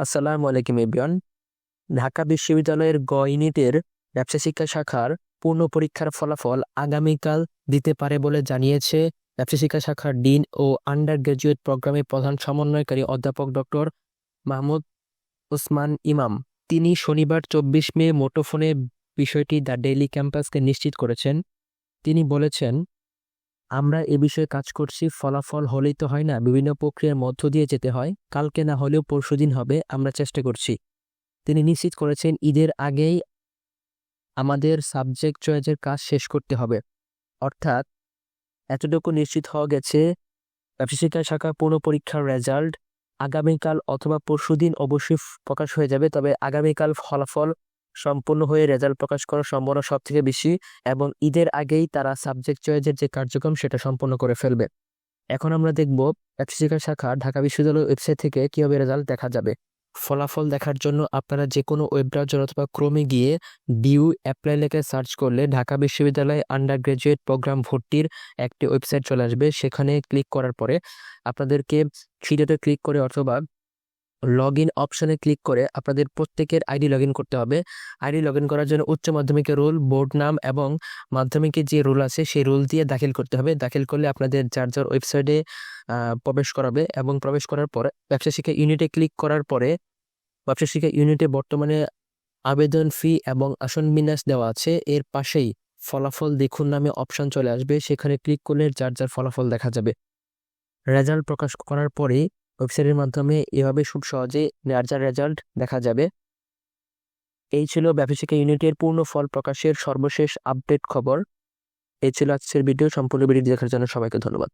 আসসালামু আলাইকুম এবিয়ন ঢাকা বিশ্ববিদ্যালয়ের গ ইউনিটের ব্যবসা শিক্ষা শাখার পূর্ণ পরীক্ষার ফলাফল আগামীকাল দিতে পারে বলে জানিয়েছে ব্যবসা শিক্ষা শাখার ডিন ও আন্ডার গ্র্যাজুয়েট প্রোগ্রামের প্রধান সমন্বয়কারী অধ্যাপক ডক্টর মাহমুদ ওসমান ইমাম। তিনি শনিবার চব্বিশ মে মুঠোফোনে বিষয়টি দ্য ডেইলি ক্যাম্পাসকে নিশ্চিত করেছেন। তিনি বলেছেন আমরা এ বিষয়ে কাজ করছি, ফলাফল হলেই তো হয় না, বিভিন্ন প্রক্রিয়ার মধ্য দিয়ে যেতে হয়, কালকে না হলেও পরশুদিন হবে, আমরা চেষ্টা করছি। তিনি নিশ্চিত করেছেন, ঈদের আগেই আমাদের সাবজেক্ট চয়েসের কাজ শেষ করতে হবে। অর্থাৎ, এতটুকু নিশ্চিত হওয়া গেছে ব্যবসা শাখা পূর্ণ পরীক্ষার রেজাল্ট আগামীকাল অথবা পরশুদিন অবশ্যই প্রকাশ হয়ে যাবে, তবে আগামীকাল ফলাফল সম্পূর্ণ হয়ে রেজাল্ট প্রকাশ করার সম্ভাবনা সব থেকে বেশি এবং ঈদের আগেই তারা সাবজেক্ট চয়েসের যে কার্যক্রম সেটা সম্পন্ন করে ফেলবে। এখন আমরা দেখব ব্যবসায়িকা শাখা ঢাকা বিশ্ববিদ্যালয় ওয়েবসাইট থেকে কীভাবে রেজাল্ট দেখা যাবে। ফলাফল দেখার জন্য আপনারা যে কোনো ওয়েব ব্রাউজার অথবা ক্রমে গিয়ে ডিউ অ্যাপ্লাই লেখে সার্চ করলে ঢাকা বিশ্ববিদ্যালয় আন্ডার গ্রাজুয়েট প্রোগ্রাম ভর্তির একটি ওয়েবসাইট চলে আসবে। সেখানে ক্লিক করার পরে আপনাদেরকে ভিডিওতে ক্লিক করে অথবা লগ ইন অপশনে ক্লিক করে আপনাদের প্রত্যেকের আইডি লগ ইন করতে হবে। আইডি লগ ইন করার জন্য উচ্চ মাধ্যমিকের রোল বোর্ড নাম এবং মাধ্যমিকের যে রোল আছে সেই রোল দিয়ে দাখিল করতে হবে। দাখিল করলে আপনাদের যার যার ওয়েবসাইটে প্রবেশ করাবে এবং প্রবেশ করার পরে ব্যবসা শিক্ষা ইউনিটে ক্লিক করার পরে ব্যবসা শিক্ষা ইউনিটে বর্তমানে আবেদন ফি এবং আসন বিন্যাস দেওয়া আছে। এর পাশেই ফলাফল দেখুন নামে অপশন চলে আসবে। সেখানে ক্লিক করলে যার যার ফলাফল দেখা যাবে। রেজাল্ট প্রকাশ করার পরে ওয়েবসাইটের মাধ্যমে এভাবে খুব সহজে যার রেজাল্ট দেখা যাবে। এই ছিল ব্যবসায়িক ইউনিটের পূর্ণ ফল প্রকাশের সর্বশেষ আপডেট খবর। এই ছিল আজকের ভিডিও সম্পূর্ণ ভিডিও দেখার জন্য সবাইকে ধন্যবাদ।